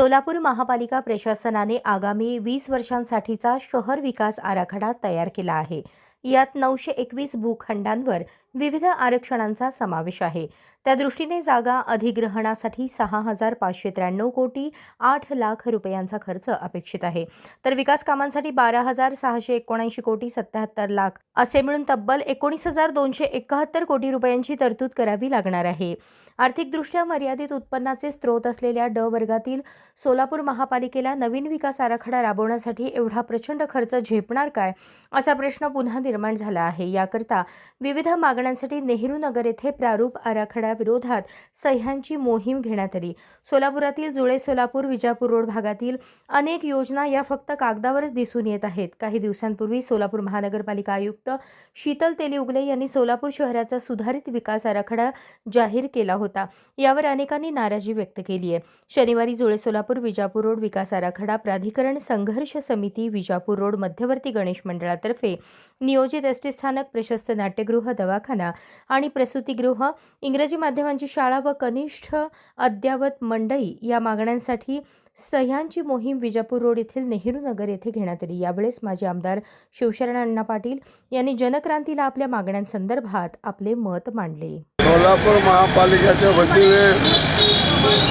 सोलापूर महापालिका प्रशासनाने आगामी वीस वर्षांसाठीचा शहर विकास आराखडा तयार केला आहे. यात नऊशे एकवीस भूखंडांवर विविध आरक्षणांचा समावेश आहे. त्या दृष्टीने जागा अधिग्रहणासाठी सहा हजार पाचशे त्र्याण्णव कोटी आठ लाख रुपयांचा खर्च अपेक्षित आहे. तर विकास कामांसाठी बारा हजार सहाशे एकोणऐंशी कोटी सत्याहत्तर लाख असे मिळून तब्बल एकोणीस हजार दोनशे एकाहत्तर कोटी रुपयांची तरतूद करावी लागणार आहे. आर्थिकदृष्ट्या मर्यादित उत्पन्नाचे स्रोत असलेल्या ड वर्गातील सोलापूर महापालिकेला नवीन विकास आराखडा राबवण्यासाठी एवढा प्रचंड खर्च झेपणार काय असा प्रश्न पुन्हा निर्माण झाला आहे. याकरता विविध मागण्यांसाठी नेहरू नगर येथे प्रारूप आराखडा विरोधात सह्यांची मोहीम घेण्यात आली. सोलापुरातील जुळे सोलापूर विजापूर रोड भागातील अनेक योजना या फक्त कागदावरच दिसून येत आहेत. काही दिवसांपूर्वी सोलापूर महानगरपालिका आयुक्त शीतल तेली उगले यांनी सोलापूर शहराचा सुधारित विकास आराखडा जाहीर केला होता. यावर अनेकांनी नाराजी व्यक्त केली आहे. शनिवारी जुळे सोलापूर विजापूर रोड विकास आराखडा प्राधिकरण संघर्ष समिती विजापूर रोड मध्यवर्ती गणेश मंडळातर्फे नियोजित एस टी स्थानक प्रशस्त नाट्यगृह दवाखाना आणि प्रसूतीगृह इंग्रजी माध्यमांची शाळा व कनिष्ठ अद्ययावत मंडई या मागण्यांसाठी सह्यांची मोहीम विजापूर रोड येथील नेहरू नगर येथे घेण्यात आली. यावेळेस माजी आमदार शिवशरण अण्णा पाटील यांनी जनक्रांतीला आपल्या मागण्यांसंदर्भात आपले मत मांडले. सोलापूर महापालिकेच्या वतीने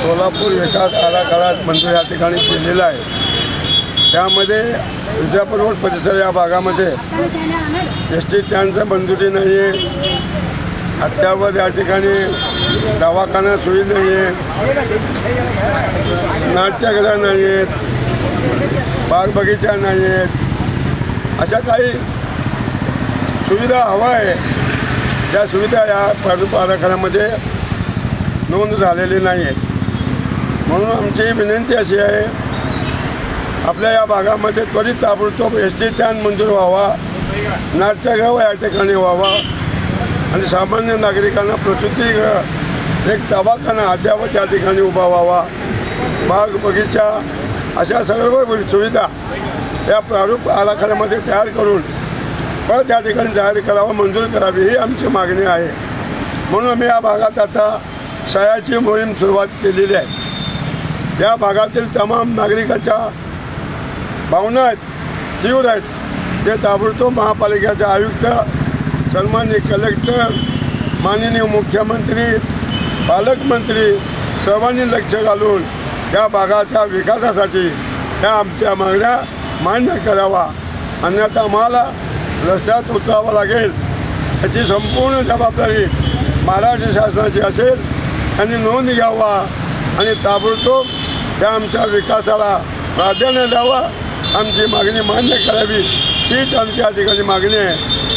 सोलापूर विकास आराखडा मंजूर या ठिकाणी केलेला आहे. त्यामध्ये विजापूर रोड परिसर या भागामध्ये एस टी स्टँडचं मंजुरी नाही आहे अद्यावत या ठिकाणी दवाखाना सोयी नाही आहे नाट्यगृह नाही आहेत बागबगीचा नाही आहेत अशा काही सुविधा हवा आहे. त्या सुविधा या प्रारूप आराखड्यामध्ये नोंद झालेली नाही आहेत म्हणून आमची विनंती अशी आहे आपल्या या भागामध्ये त्वरित ताबडतोब एस टी स्टँड मंजूर व्हावा. नाट्यगृह या ठिकाणी व्हावा. आणि सामान्य नागरिकांना प्रसूती एक दवाखाना अद्यावत या ठिकाणी उभा व्हावा. बाग बगीचा अशा सर्व सुविधा या प्रारूप आराखड्यामध्ये तयार करून परत त्या ठिकाणी जाहीर करावं मंजूर करावी ही आमची मागणी आहे. म्हणून आम्ही या भागात आता सह्याची मोहीम सुरुवात केलेली आहे. या भागातील तमाम नागरिकाच्या भावना आहेत तीव्र आहेत. ते ताबडतोब महापालिकेचे आयुक्त सन्माननीय कलेक्टर माननीय मुख्यमंत्री पालकमंत्री सर्वांनी लक्ष घालून या भागाच्या विकासासाठी या आमच्या मागण्या मान्य करावा. अन्यथा आम्हाला रस्त्यात उतरावं लागेल. याची संपूर्ण जबाबदारी महाराष्ट्र शासनाची असेल. त्यांनी नोंद घ्यावा आणि ताबडतोब त्या आमच्या विकासाला प्राधान्य द्यावा. आमची मागणी मान्य करावी. हीच आमच्या ठिकाणी मागणी आहे.